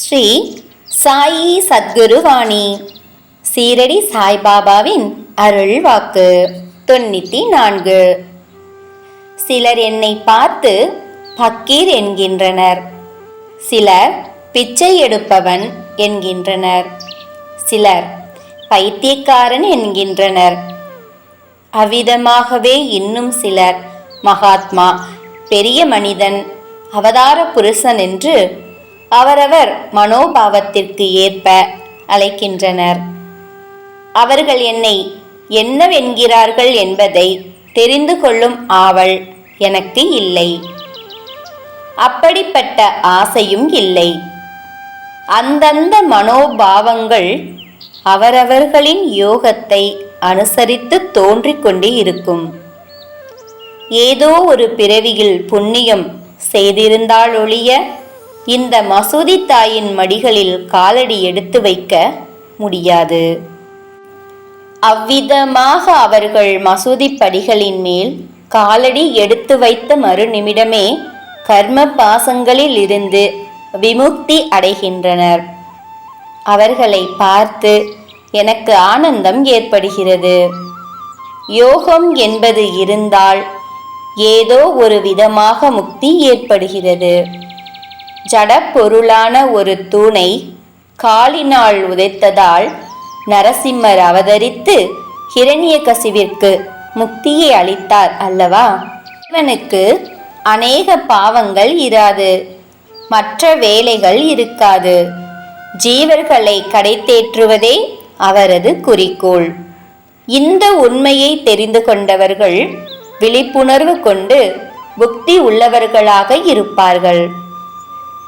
ஸ்ரீ சாயி சத்குருவாணி. சீரடி சாய்பாபாவின் அருள் வாக்கு. தொண்ணூத்தி நான்கு. சிலர் என்னை பார்த்து பக்கீர் என்கின்றனர். சிலர் பிச்சை எடுப்பவன் என்கின்றனர். சிலர் பைத்தியக்காரன் என்கின்றனர். அவ்விதமாகவே இன்னும் சிலர் மகாத்மா பெரிய மனிதன் அவதார புருஷன் என்று அவரவர் மனோபாவத்திற்கு ஏற்ப அழைக்கின்றனர். அவர்கள் என்னை என்னவென்கிறார்கள் என்பதை தெரிந்து கொள்ளும் ஆவல் எனக்கு இல்லை. அப்படிப்பட்ட ஆசையும் இல்லை. அந்தந்த மனோபாவங்கள் அவரவர்களின் யோகத்தை அனுசரித்து தோன்றிக் கொண்டே இருக்கும். ஏதோ ஒரு பிறவியில் புண்ணியம் செய்திருந்தாலொழிய இந்த மசூதி தாயின் மடிகளில் காலடி எடுத்து வைக்க முடியாது. அவ்விதமாக அவர்கள் மசூதி படிகளின் மேல் காலடி எடுத்து வைத்த மறுநிமிடமே கர்ம பாசங்களில் இருந்து விமுக்தி அடைகின்றனர். அவர்களை பார்த்து எனக்கு ஆனந்தம் ஏற்படுகிறது. யோகம் என்பது இருந்தால் ஏதோ ஒரு விதமாக முக்தி ஏற்படுகிறது. ஜடப்பொருளான ஒரு தூணை காலினால் உதைத்ததால் நரசிம்மர் அவதரித்து ஹிரண்யகசிவிற்கு முக்தியை அளித்தார் அல்லவா? இவனுக்கு அநேக பாவங்கள் இராது மற்ற வேலைகள் இருக்காது. ஜீவர்களை கடைத்தேற்றுவதே அவரது குறிக்கோள். இந்த உண்மையை தெரிந்து கொண்டவர்கள் விழிப்புணர்வு கொண்டு புக்தி உள்ளவர்களாக இருப்பார்கள்.